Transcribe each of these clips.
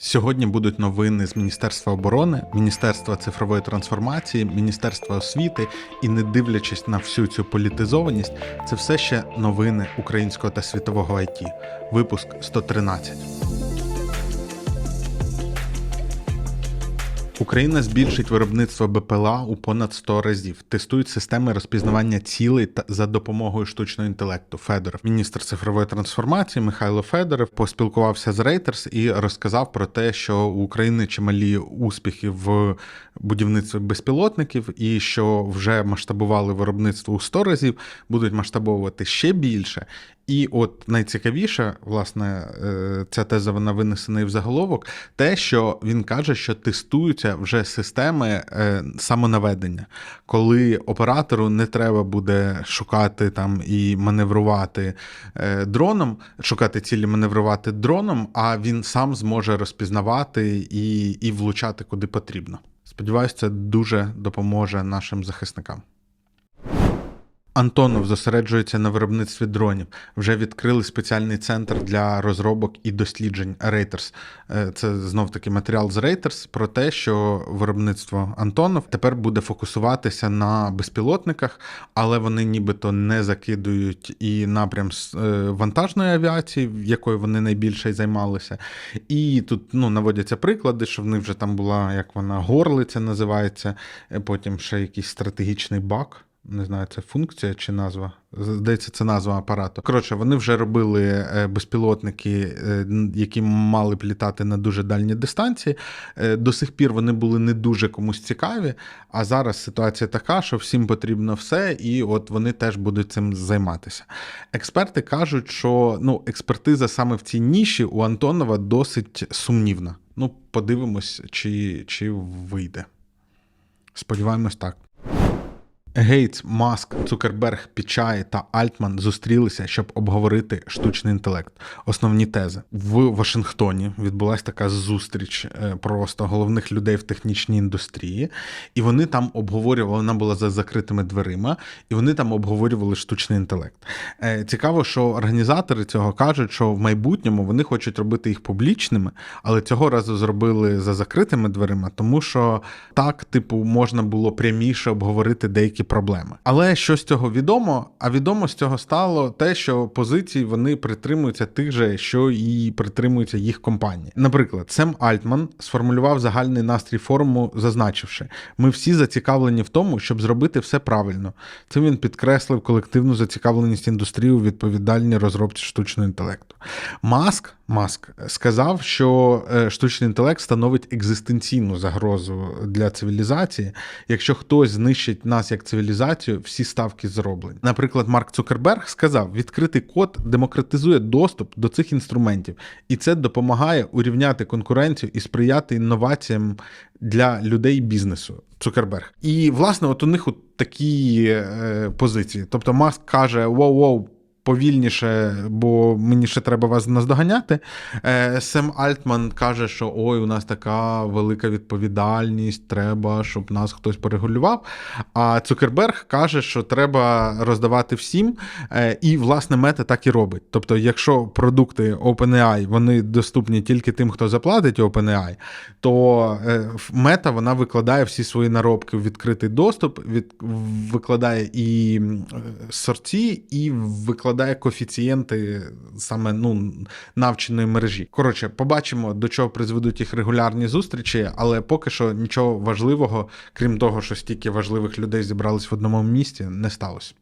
Сьогодні будуть новини з Міністерства оборони, Міністерства цифрової трансформації, Міністерства освіти, і не дивлячись на всю цю політизованість, це все ще новини українського та світового IT. Випуск 113. Україна збільшить виробництво БПЛА у понад 100 разів. Тестують системи розпізнавання цілей та за допомогою штучного інтелекту. Федоров, міністр цифрової трансформації Михайло Федоров, поспілкувався з Reuters і розказав про те, що у України чималі успіхи в будівництві безпілотників, і що вже масштабували виробництво у 100 разів, будуть масштабовувати ще більше. І от найцікавіше, власне, е, ця теза вона винесена і в заголовок, те, що він каже, що тестуються вже системи е, самонаведення, коли оператору не треба буде шукати там і маневрувати е, дроном, шукати цілі маневрувати дроном, а він сам зможе розпізнавати і, і влучати куди потрібно. Сподіваюсь, це дуже допоможе нашим захисникам. Антонов зосереджується на виробництві дронів. Вже відкрили спеціальний центр для розробок і досліджень Reuters. Е, Це знов таки матеріал з Reuters про те, що виробництво Антонов тепер буде фокусуватися на безпілотниках, але вони нібито не закидують і напрям е, вантажної авіації, якою вони найбільше й займалися. І тут ну, наводяться приклади, що в них вже там була, як вона, горлиця називається, е, потім ще якийсь стратегічний бак. Не знаю, це функція чи назва. Здається, це назва апарату. Коротше, вони вже робили е, безпілотники, е, які мали б літати на дуже дальні дистанції. Е, До сих пір вони були не дуже комусь цікаві. А зараз ситуація така, що всім потрібно все, і от вони теж будуть цим займатися. Експерти кажуть, що ну, експертиза саме в цій ніші у Антонова досить сумнівна. Ну, подивимось, чи, чи вийде. Сподіваємось, так. Гейтс, Маск, Цукерберг, Пічай та Альтман зустрілися, щоб обговорити штучний інтелект. Основні тези в Вашингтоні відбулася така зустріч е, просто головних людей в технічній індустрії, і вони там обговорювали. Вона була за закритими дверима, і вони там обговорювали штучний інтелект. Е, Цікаво, що організатори цього кажуть, що в майбутньому вони хочуть робити їх публічними, але цього разу зробили за закритими дверима, тому що так, типу, можна було пряміше обговорити деякі проблеми. Але що з цього відомо? А відомо з цього стало те, що позиції вони притримуються тих же, що і притримуються їх компанії. Наприклад, Сем Альтман сформулював загальний настрій форуму, зазначивши: ми всі зацікавлені в тому, щоб зробити все правильно. Цим він підкреслив колективну зацікавленість індустрії у відповідальній розробці штучного інтелекту. Маск. Маск сказав, що е, штучний інтелект становить екзистенційну загрозу для цивілізації. Якщо хтось знищить нас як цивілізацію, всі ставки зроблені. Наприклад, Марк Цукерберг сказав: відкритий код демократизує доступ до цих інструментів, і це допомагає урівняти конкуренцію і сприяти інноваціям для людей бізнесу. Цукерберг. І власне, от у них от такі е, позиції. Тобто, Маск каже: воу-воу. Повільніше, бо мені ще треба вас наздоганяти. Е, Сем Альтман каже, що ой, у нас така велика відповідальність, треба, щоб нас хтось порегулював. А Цукерберг каже, що треба роздавати всім. Е, І, власне, мета так і робить. Тобто, якщо продукти OpenAI вони доступні тільки тим, хто заплатить OpenAI, то е, мета вона викладає всі свої наробки в відкритий доступ, від, викладає і сорці, і викладає коефіцієнти саме ну, навченої мережі. Коротше, побачимо, до чого призведуть їх регулярні зустрічі, але поки що нічого важливого, крім того, що стільки важливих людей зібрались в одному місці, не сталося.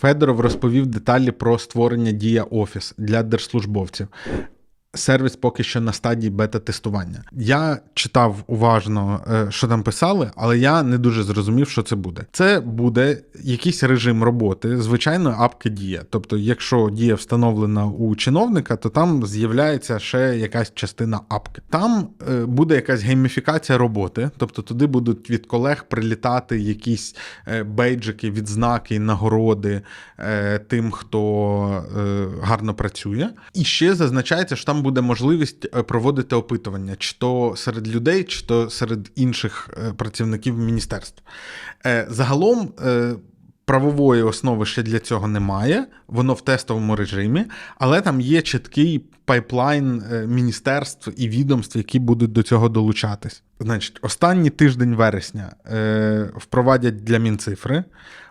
Федоров розповів деталі про створення Дія Офіс для держслужбовців. Сервіс поки що на стадії бета-тестування. Я читав уважно, е, що там писали, але я не дуже зрозумів, що це буде. Це буде якийсь режим роботи, звичайно, апки дія. Тобто, якщо дія встановлена у чиновника, то там з'являється ще якась частина апки. Там е, буде якась гейміфікація роботи, тобто туди будуть від колег прилітати якісь е, бейджики, відзнаки, нагороди тим, хто гарно працює. І ще зазначається, що там буде можливість е, проводити опитування, чи то серед людей, чи то серед інших е, працівників міністерств. Е, Загалом. Правової основи ще для цього немає, воно в тестовому режимі, але там є чіткий пайплайн міністерств і відомств, які будуть до цього долучатись. Значить, останній тиждень вересня впровадять для Мінцифри.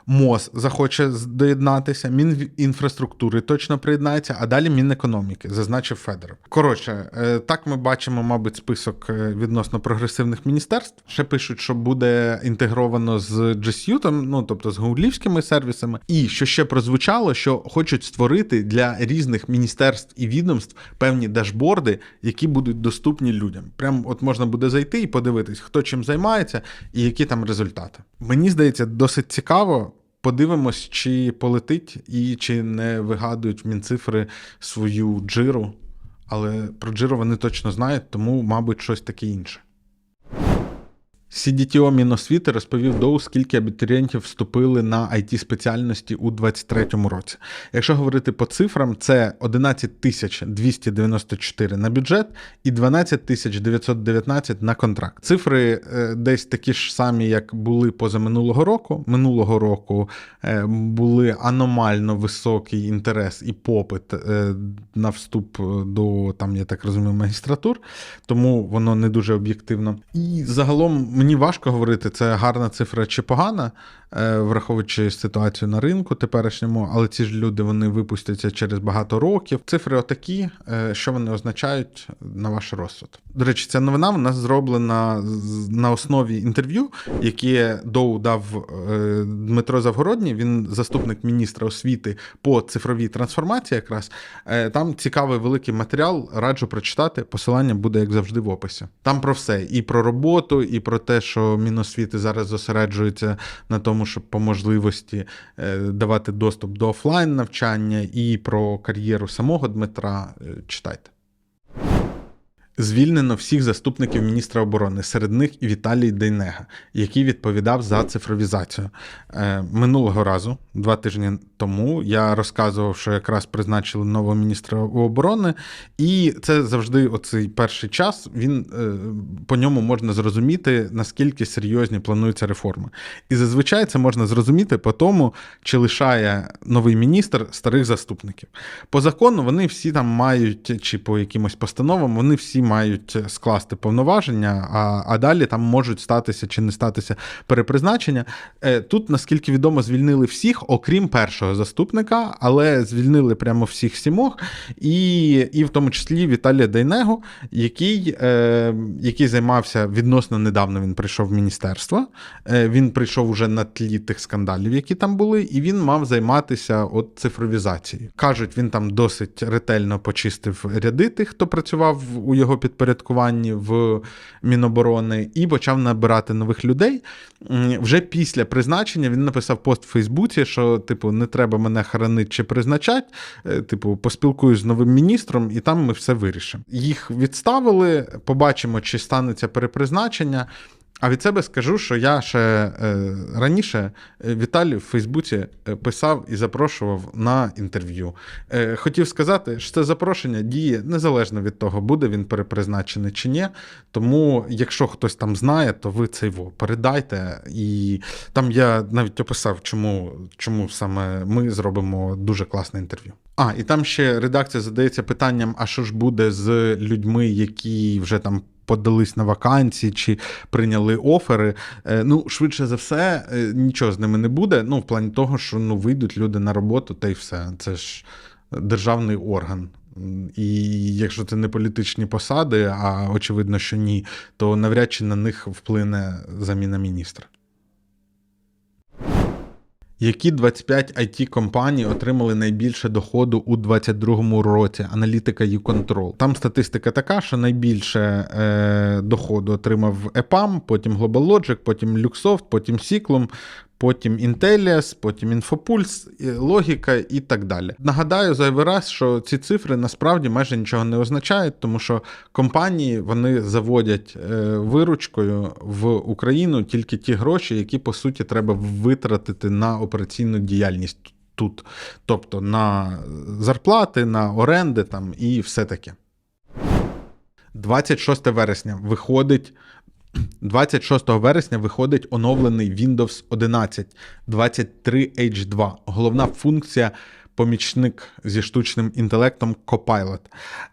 МОЗ захоче доєднатися, Мінінфраструктури точно приєднається, а далі Мінекономіки, зазначив Федоров. Коротше, е, так ми бачимо, мабуть, список е, відносно прогресивних міністерств. Ще пишуть, що буде інтегровано з GSU, ну тобто з гуглівськими сервісами. І що ще прозвучало, що хочуть створити для різних міністерств і відомств певні дашборди, які будуть доступні людям. Прям от можна буде зайти і подивитись, хто чим займається і які там результати. Мені здається, досить цікаво. Подивимось, чи полетить і чи не вигадують в Мінцифри свою джиру. Але про джиру вони точно знають, тому, мабуть, щось таке інше. CDTO Міносвіти розповів Доу, скільки абітурієнтів вступили на it спеціальності у 2023 році. Якщо говорити по цифрам, це 11 тисяч 294 на бюджет і 12 тисяч 919 на контракт. Цифри е, десь такі ж самі, як були позаминулого року. Минулого року е, були аномально високий інтерес і попит е, на вступ до там, я так розумію, магістратур, тому воно не дуже об'єктивно. І загалом мені важко говорити, це гарна цифра чи погана, е, враховуючи ситуацію на ринку теперішньому, але ці ж люди вони випустяться через багато років. Цифри отакі, е, що вони означають на ваш розсуд. До речі, ця новина в нас зроблена на основі інтерв'ю, яке Доу дав е, Дмитро Завгородній. Він заступник міністра освіти по цифровій трансформації. Якраз там цікавий великий матеріал. Раджу прочитати. Посилання буде як завжди в описі. Там про все: і про роботу, і про те, що Міносвіти зараз зосереджується на тому, щоб по можливості е, давати доступ до офлайн навчання, і про кар'єру самого Дмитра. Е, Читайте. Звільнено всіх заступників міністра оборони, серед них і Віталій Дейнега, який відповідав за цифровізацію. Е, минулого разу, два тижні тому, я розказував, що якраз призначили нового міністра оборони, і це завжди оцей перший час. Він е, по ньому можна зрозуміти, наскільки серйозні плануються реформи. І зазвичай це можна зрозуміти по тому, чи лишає новий міністр старих заступників. По закону вони всі там мають, чи по якимось постановам, вони всі мають скласти повноваження, а, а далі там можуть статися чи не статися перепризначення. Е, Тут, наскільки відомо, звільнили всіх, окрім першого заступника, але звільнили прямо всіх сімох, і, і в тому числі Віталія Дейнего, який, е, який займався відносно недавно. Він прийшов в міністерство. Е, він прийшов уже на тлі тих скандалів, які там були, і він мав займатися от цифровізацією. Кажуть, він там досить ретельно почистив ряди тих, хто працював у його підпорядкуванні в Міноборони, і почав набирати нових людей. Вже після призначення він написав пост в Фейсбуці, що, типу, не треба мене хоронити чи призначати. Е, Типу, поспілкуюсь з новим міністром, і там ми все вирішимо. Їх відставили, побачимо, чи станеться перепризначення. А від себе скажу, що я ще е, раніше е, Віталію в Фейсбуці е, писав і запрошував на інтерв'ю. Е, хотів сказати, що це запрошення діє незалежно від того, буде він перепризначений чи ні. Тому, якщо хтось там знає, то ви це його передайте. І там я навіть описав, чому, чому саме ми зробимо дуже класне інтерв'ю. А, і там ще редакція задається питанням: а що ж буде з людьми, які вже там подались на вакансії чи прийняли офери. Е, Ну, швидше за все, е, нічого з ними не буде. Ну, в плані того, що ну, вийдуть люди на роботу, та й все. Це ж державний орган. І якщо це не політичні посади, а очевидно, що ні, то навряд чи на них вплине заміна міністра. Які 25 it компаній отримали найбільше доходу у 2022 році? Аналітика YouControl. Там статистика така, що найбільше е, доходу отримав EPAM, потім GlobalLogic, потім Luxoft, потім Cyclum, потім Intellias, потім Infopulse, і Логіка і так далі. Нагадаю зайвий раз, що ці цифри насправді майже нічого не означають, тому що компанії вони заводять е, виручкою в Україну тільки ті гроші, які по суті треба витратити на операційну діяльність тут, тобто на зарплати, на оренди там і все таке. 26 вересня виходить 26 вересня виходить оновлений Windows 11 23H2. Головна функція помічник зі штучним інтелектом Copilot.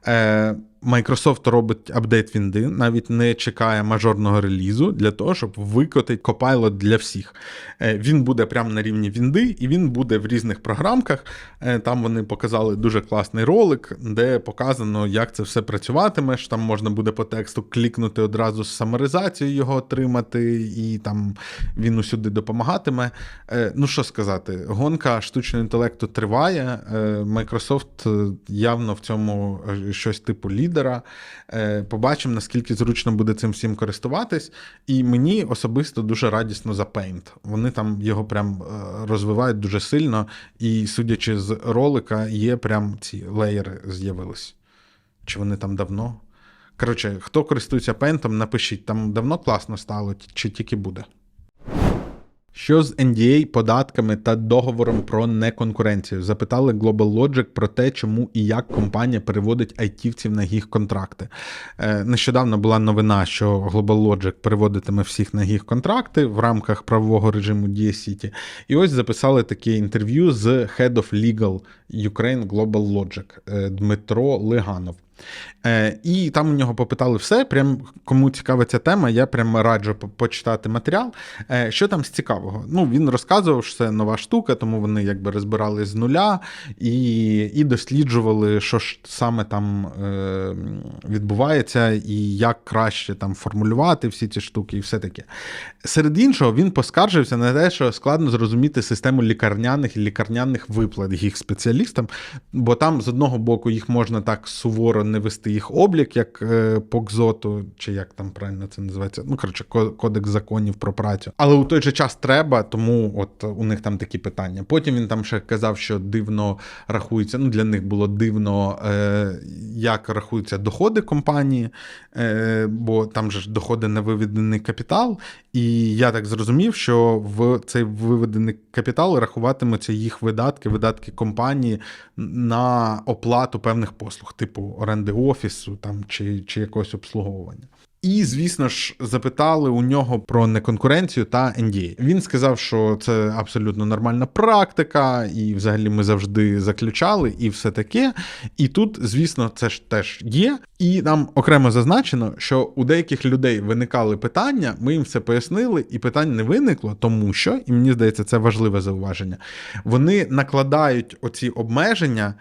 Е, Microsoft робить апдейт Вінди, навіть не чекає мажорного релізу для того, щоб викотити Copilot для всіх. Е, Він буде прямо на рівні Вінди, і він буде в різних програмках. Е, Там вони показали дуже класний ролик, де показано, як це все працюватиме. що Там можна буде по тексту клікнути одразу з саморизацією його отримати, і там він усюди допомагатиме. Е, Ну що сказати, гонка штучного інтелекту триває. Microsoft явно в цьому щось типу лідера. Е, Побачимо, наскільки зручно буде цим всім користуватись. І мені особисто дуже радісно за Paint. Вони там його прям е, розвивають дуже сильно, і судячи з ролика, є прям ці леєри з'явились. Чи вони там давно? Коротше, хто користується Paint, напишіть, там давно класно стало, чи тільки буде. Що з NDA, податками та договором про неконкуренцію? Запитали Global Logic про те, чому і як компанія переводить айтівців на їх контракти. Е, Нещодавно була новина, що Global Logic переводитиме всіх на їх контракти в рамках правового режиму City. І ось записали таке інтерв'ю з Head of Legal Ukraine Global Logic е, Дмитро Лиганов. Е, і там у нього попитали все. Прям кому цікава ця тема, я прям раджу почитати матеріал. Е, що там з цікавого? Ну, він розказував, що це нова штука, тому вони якби розбирали з нуля і, і досліджували, що ж саме там е, відбувається, і як краще там формулювати всі ці штуки, і все таке. Серед іншого, він поскаржився на те, що складно зрозуміти систему лікарняних і лікарняних виплат їх спеціалістам, бо там з одного боку їх можна так суворо не вести їх облік, як е, по КЗОТу, чи як там правильно це називається. Ну, коротше, кодекс законів про працю. Але у той же час треба, тому от у них там такі питання. Потім він там ще казав, що дивно рахується. Ну, для них було дивно, е, як рахуються доходи компанії, е, бо там же ж доходи на виведений капітал. І я так зрозумів, що в цей виведений капітал рахуватимуться їх видатки, видатки компанії на оплату певних послуг, типу оренди офісу там, чи, чи якогось обслуговування. І, звісно ж, запитали у нього про неконкуренцію та NDA. Він сказав, що це абсолютно нормальна практика, і взагалі ми завжди заключали, і все таке. І тут, звісно, це ж теж є. І нам окремо зазначено, що у деяких людей виникали питання, ми їм все пояснили, і питань не виникло, тому що, і мені здається, це важливе зауваження. Вони накладають оці обмеження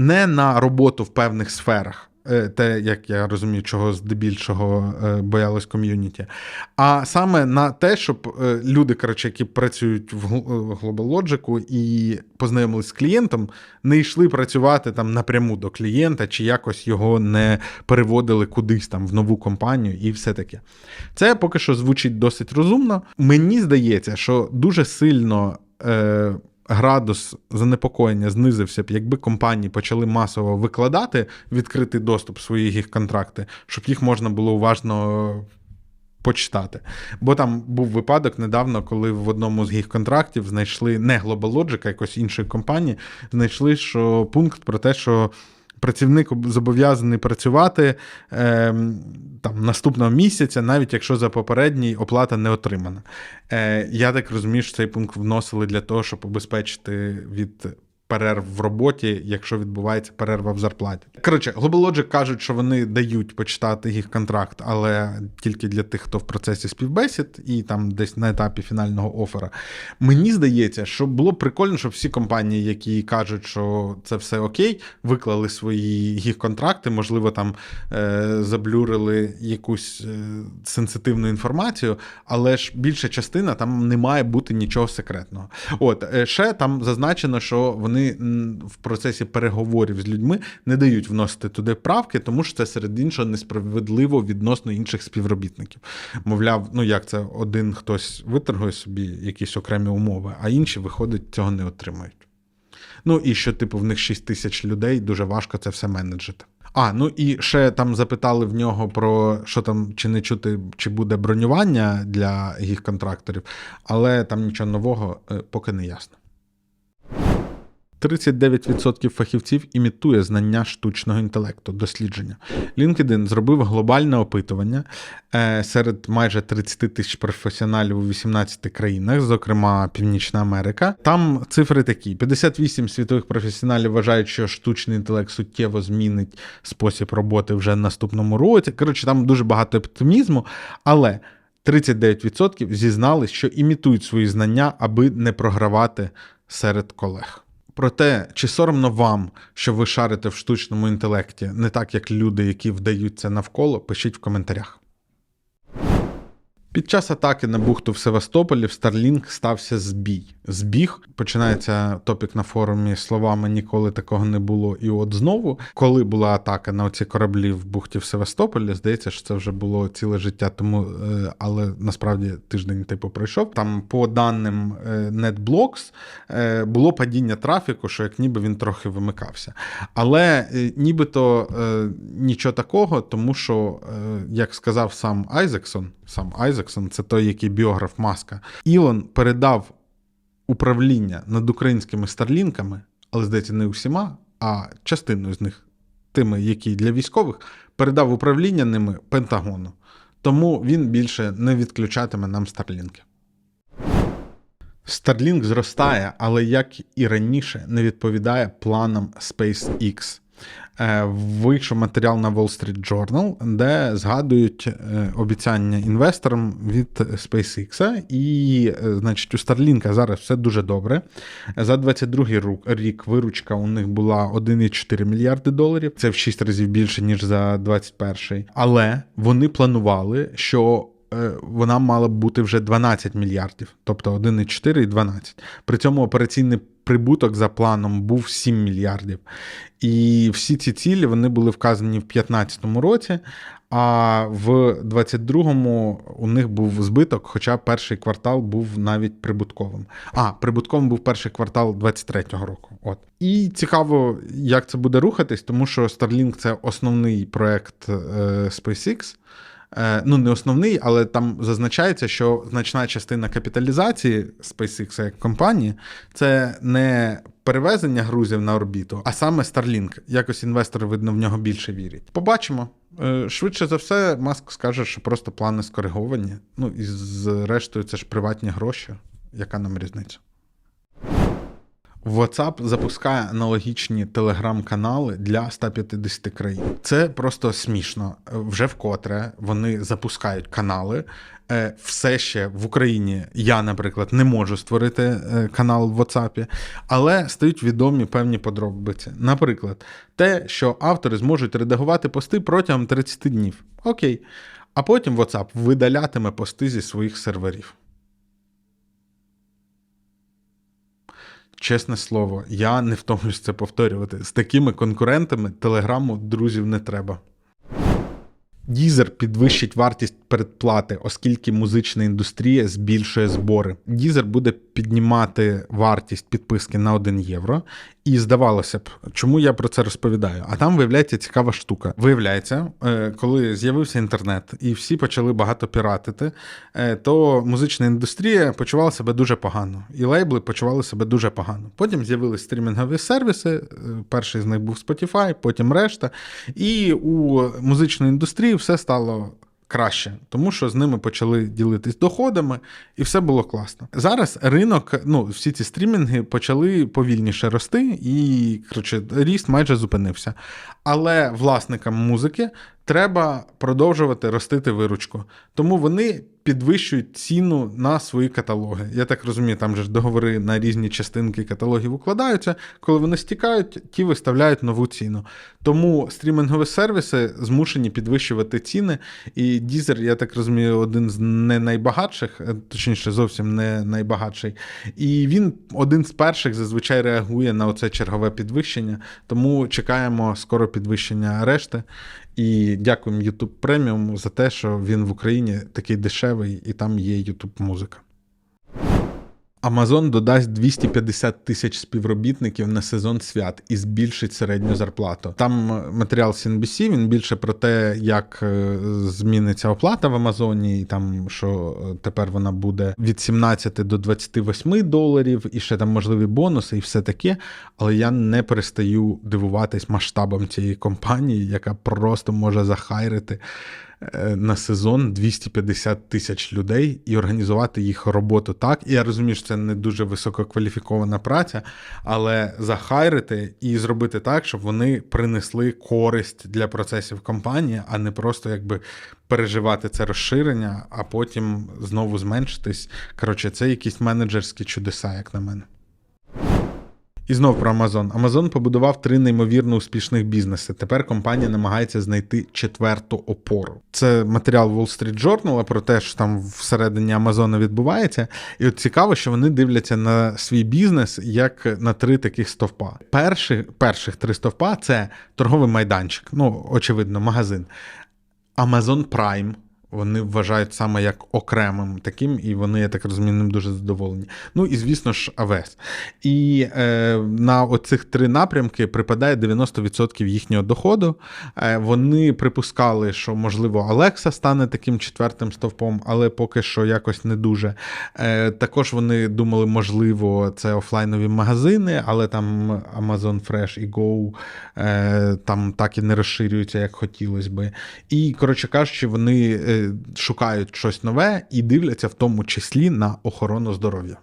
не на роботу в певних сферах. е, Те, як я розумію, чого здебільшого е, боялось ком'юніті, а саме на те, щоб е, люди, коротше, які працюють в Global Logic і познайомились з клієнтом, не йшли працювати там напряму до клієнта, чи якось його не переводили кудись там в нову компанію і все таке. Це поки що звучить досить розумно. Мені здається, що дуже сильно. Градус занепокоєння знизився б, якби компанії почали масово викладати відкритий доступ свої їх контракти, щоб їх можна було уважно почитати. Бо там був випадок недавно, коли в одному з їх контрактів знайшли не Global Logic, а якось іншої компанії, знайшли що пункт про те, що працівник зобов'язаний працювати е, там, наступного місяця, навіть якщо за попередній оплата не отримана. Е, я так розумію, що цей пункт вносили для того, щоб обезпечити від. Перерв в роботі, якщо відбувається перерва в зарплаті. Коротше, Global Logic кажуть, що вони дають почитати їх контракт, але тільки для тих, хто в процесі співбесід і там десь на етапі фінального оффера. Мені здається, що було б прикольно, щоб всі компанії, які кажуть, що це все окей, виклали свої їх контракти, можливо, там е, заблюрили якусь е, сенситивну інформацію, але ж більша частина там не має бути нічого секретного. От е, ще там зазначено, що вони м, в процесі переговорів з людьми не дають вносити туди правки, тому що це серед іншого несправедливо відносно інших співробітників. Мовляв, ну як це один хтось виторгує собі якісь окремі умови, а інші, виходить, цього не отримують. Ну і що, типу, в них 6 тисяч людей, дуже важко це все менеджити. А, ну і ще там запитали в нього про що там, чи не чути, чи буде бронювання для їх контракторів, але там нічого нового е, поки не ясно. 39% фахівців імітує знання штучного інтелекту, дослідження. LinkedIn зробив глобальне опитування е, серед майже 30 тисяч професіоналів у 18 країнах, зокрема Північна Америка. Там цифри такі: 58 світових професіоналів вважають, що штучний інтелект суттєво змінить спосіб роботи вже наступному році. Коротше, там дуже багато оптимізму, але 39% зізнались, що імітують свої знання, аби не програвати серед колег. Про те, чи соромно вам, що ви шарите в штучному інтелекті, не так як люди, які вдаються навколо, пишіть в коментарях. Під час атаки на бухту в Севастополі в Starlink стався збій. Збіг починається топік на форумі словами ніколи такого не було. І от знову, коли була атака на оці кораблі в бухті в Севастополі, здається, що це вже було ціле життя тому, е, але насправді тиждень типу пройшов. Там, по даним е, NetBlocks, е, було падіння трафіку, що як ніби він трохи вимикався. Але нібито нічого такого, тому що, як сказав сам Айзексон, сам Айзексон, це той, який біограф Маска, Ілон передав управління над українськими старлінками, але здається, не усіма, а частиною з них, тими, які для військових, передав управління ними Пентагону. Тому він більше не відключатиме нам старлінки. Starlink зростає, але як і раніше, не відповідає планам SpaceX. Е, Вийшов матеріал на Wall Street Journal, де згадують е, обіцяння інвесторам від SpaceX. І, е, значить, у Starlink зараз все дуже добре. За 22 рік виручка у них була 1,4 мільярди доларів. Це в 6 разів більше, ніж за 21. Але вони планували, що вона мала б бути вже 12 мільярдів, тобто 1,4 і 12. При цьому операційний прибуток за планом був 7 мільярдів. І всі ці цілі вони були вказані в 2015 році, а в 22-му у них був збиток, хоча перший квартал був навіть прибутковим. А, прибутковим був перший квартал 23-го року. От. І цікаво, як це буде рухатись, тому що Starlink це основний проект е, SpaceX. Е, Ну, не основний, але там зазначається, що значна частина капіталізації SpaceX як компанії це не перевезення грузів на орбіту, а саме Starlink. Якось інвестори, видно, в нього більше вірять. Побачимо. Е, Швидше за все, Маск скаже, що просто плани скориговані. Ну і зрештою, це ж приватні гроші. Яка нам різниця? WhatsApp запускає аналогічні телеграм-канали для 150 країн. Це просто смішно. Вже вкотре вони запускають канали. Е, Все ще в Україні я, наприклад, не можу створити е, канал в WhatsApp, але стають відомі певні подробиці. Наприклад, те, що автори зможуть редагувати пости протягом 30 днів. Окей. А потім WhatsApp видалятиме пости зі своїх серверів. Чесне слово, я не втомлюсь це повторювати. З такими конкурентами телеграму друзів не треба. Дізер підвищить вартість передплати, оскільки музична індустрія збільшує збори. Дізер буде піднімати вартість підписки на 1 євро. І здавалося б, чому я про це розповідаю? А там виявляється цікава штука. Виявляється, е, коли з'явився інтернет і всі почали багато піратити, е, то музична індустрія почувала себе дуже погано, і лейбли почували себе дуже погано. Потім з'явились стрімінгові сервіси. е, Перший з них був Spotify, потім решта. І у музичної індустрії все стало. Краще, тому що з ними почали ділитись доходами, і все було класно. Зараз ринок, ну всі ці стрімінги почали повільніше рости, і коротше, ріст майже зупинився. Але власникам музики треба продовжувати ростити виручку. Тому вони підвищують ціну на свої каталоги. Я так розумію, там же ж договори на різні частинки каталогів укладаються. Коли вони стікають, ті виставляють нову ціну. Тому стрімінгові сервіси змушені підвищувати ціни. І Deezer, я так розумію, один з не найбагатших, е, точніше, зовсім не найбагатший. І він один з перших зазвичай реагує на оце чергове підвищення. Тому чекаємо скоро підвищення решти. І дякуємо YouTube Premium за те, що він в Україні такий дешевий і там є YouTube музика. Amazon додасть 250 тисяч співробітників на сезон свят і збільшить середню зарплату. Там е, матеріал CNBC, він більше про те, як е, зміниться оплата в Амазоні, і там що е, тепер вона буде від 17 до 28 доларів, і ще там можливі бонуси, і все таке. Але я не перестаю дивуватись масштабом цієї компанії, яка просто може захайрити на сезон 250 тисяч людей і організувати їх роботу так. І я розумію, що це не дуже висококваліфікована праця, але захайрити і зробити так, щоб вони принесли користь для процесів компанії, а не просто якби переживати це розширення, а потім знову зменшитись. Коротше, це якісь менеджерські чудеса, як на мене. І знов про Amazon. Amazon побудував три неймовірно успішних бізнеси. Тепер компанія намагається знайти четверту опору. Це матеріал Wall Street Journal про те, що там всередині Амазона відбувається. І от цікаво, що вони дивляться на свій бізнес як на три таких стовпа. Перших, перших три стовпа це торговий майданчик, ну, очевидно, магазин. Amazon Prime. Вони вважають саме як окремим таким, і вони, я так розумію, ним дуже задоволені. Ну і звісно ж, АВС. І е, на оцих три напрямки припадає 90% їхнього доходу. Е, вони припускали, що можливо Alexa стане таким четвертим стовпом, але поки що якось не дуже. Е, також вони думали, можливо, це офлайнові магазини, але там Amazon Fresh і Go е, там так і не розширюються, як хотілося би. І, коротше кажучи, вони. Шукають щось нове і дивляться в тому числі на охорону здоров'я.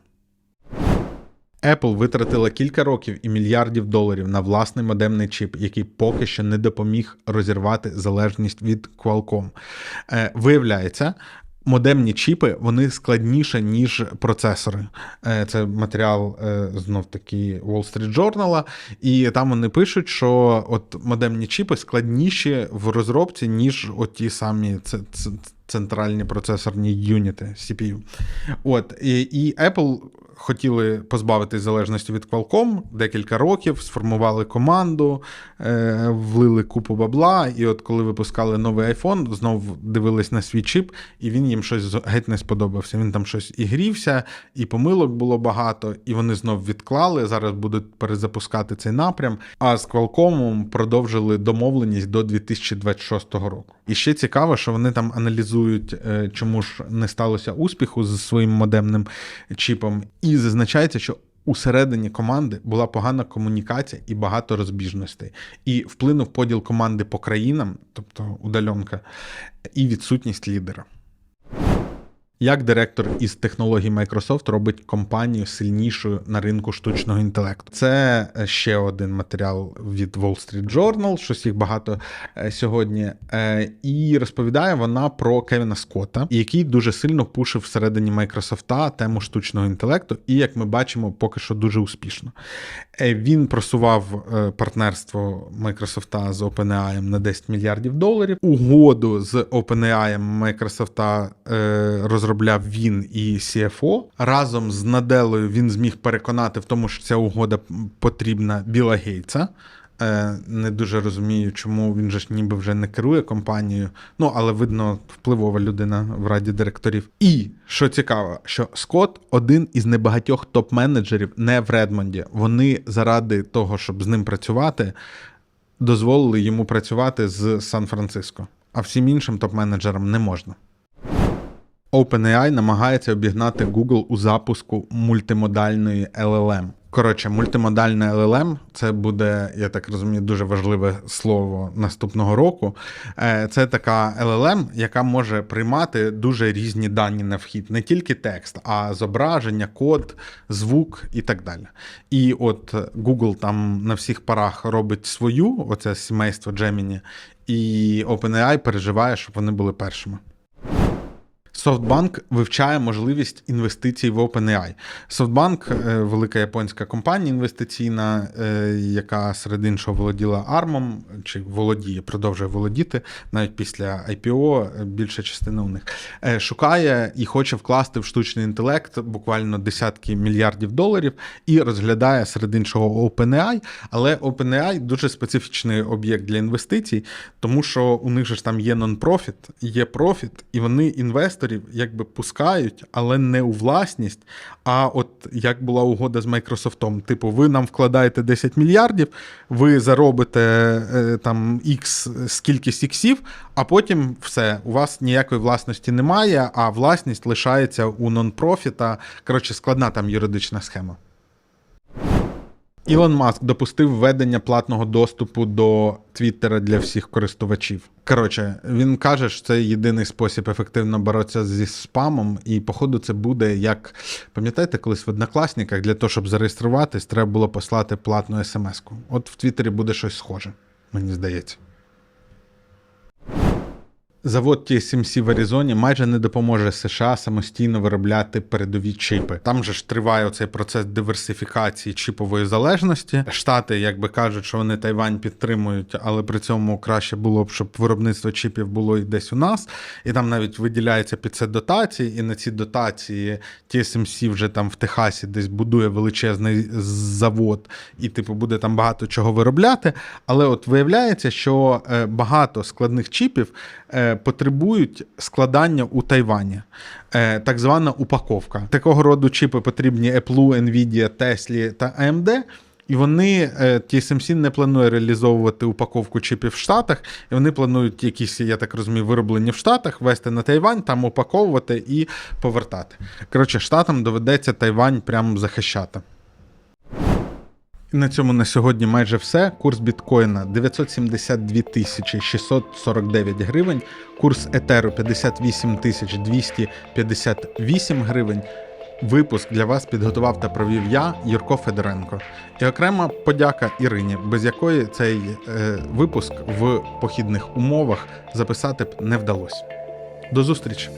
Apple витратила кілька років і мільярдів доларів на власний модемний чіп, який поки що не допоміг розірвати залежність від Qualcomm. Е, виявляється, модемні чіпи вони складніше, ніж процесори. Е, Це матеріал е, знов таки Wall Street Journal, і там вони пишуть, що от модемні чіпи складніші в розробці, ніж оті самі Це, ц- центральні процесорні юніти CPU. От, і, і Apple хотіли позбавитись залежності від Qualcomm декілька років, сформували команду, е, влили купу бабла. І от коли випускали новий iPhone, знов дивились на свій чіп, і він їм щось геть не сподобався. Він там щось і грівся, і помилок було багато, і вони знов відклали. Зараз будуть перезапускати цей напрям. А з Qualcomm продовжили домовленість до 2026 року. І ще цікаво, що вони там аналізують, е, чому ж не сталося успіху з своїм модемним чіпом, і зазначається, що усередині команди була погана комунікація і багато розбіжностей. І вплинув поділ команди по країнам, тобто удаленка, і відсутність лідера. Як директор із технологій Microsoft робить компанію сильнішою на ринку штучного інтелекту? Це е, ще один матеріал від Wall Street Journal, щось їх багато е, сьогодні. Е, І розповідає вона про Кевіна Скотта, який дуже сильно пушив всередині Microsoft тему штучного інтелекту, і як ми бачимо, поки що дуже успішно. Він просував партнерство Microsoft з OpenAI на 10 мільярдів доларів. Угоду з OpenAI Microsoft е, розробляв він і CFO. Разом з Наделою він зміг переконати в тому, що ця угода потрібна Біла Гейтса. Е, Не дуже розумію, чому він же ж ніби вже не керує компанією. Ну, але видно, впливова людина в раді директорів. І що цікаво, що Скотт один із небагатьох топ-менеджерів не в Редмонді. Вони заради того, щоб з ним працювати, дозволили йому працювати з Сан-Франциско. А всім іншим топ-менеджерам не можна. OpenAI намагається обігнати Google у запуску мультимодальної LLM. Коротше, мультимодальна LLM – це буде, я так розумію, дуже важливе слово наступного року. Е, Це така LLM, яка може приймати дуже різні дані на вхід, не тільки текст, а зображення, код, звук і так далі. І от Google там на всіх парах робить свою, оце сімейство Gemini, і OpenAI переживає, щоб вони були першими. SoftBank вивчає можливість інвестицій в OpenAI. SoftBank е, – велика японська компанія інвестиційна, е, яка серед іншого володіла ARM, чи володіє, продовжує володіти навіть після IPO, е, більша частина у них. Шукає і хоче вкласти в штучний інтелект буквально десятки мільярдів доларів і розглядає серед іншого OpenAI. Але OpenAI дуже специфічний об'єкт для інвестицій, тому що у них же ж там є нон-профіт, є профіт, і вони інвесторів інвесторів якби пускають, але не у власність. А от як була угода з Майкрософтом, типу, ви нам вкладаєте 10 мільярдів, ви заробите е, там X скількись іксів, а потім все, у вас ніякої власності немає, а власність лишається у нон-профіта. Коротше, складна там юридична схема. Ілон Маск допустив введення платного доступу до Твіттера для всіх користувачів. Коротше, він каже, що це єдиний спосіб ефективно боротися зі спамом, і походу це буде як пам'ятаєте, колись в однокласниках для того, щоб зареєструватись, треба було послати платну смс-ку. От в Твіттері буде щось схоже, мені здається. Завод TSMC в Аризоні майже не допоможе США самостійно виробляти передові чипи. Там же ж триває оцей процес диверсифікації чіпової залежності. Штати, якби кажуть, що вони Тайвань підтримують, але при цьому краще було б, щоб виробництво чіпів було і десь у нас. І там навіть виділяється під це дотації, і на ці дотації TSMC вже там в Техасі десь будує величезний завод, і типу буде там багато чого виробляти. Але от виявляється, що е, багато складних чіпів е, потребують складання у Тайвані, Е, так звана упаковка. Такого роду чіпи потрібні Apple, Nvidia, Tesla та AMD. І вони е, TSMC не планує реалізовувати упаковку чіпів в Штатах, і вони планують якісь, я так розумію, вироблені в Штатах, вести на Тайвань, там упаковувати і повертати. Коротше, штатам доведеться Тайвань прямо захищати. На цьому на сьогодні майже все. Курс біткоїна 972 тисячі 649 гривень, курс етеру 58 тисяч 258 гривень. Випуск для вас підготував та провів я, Юрко Федоренко. І окрема подяка Ірині, без якої цей е, випуск в похідних умовах записати б не вдалося. До зустрічі!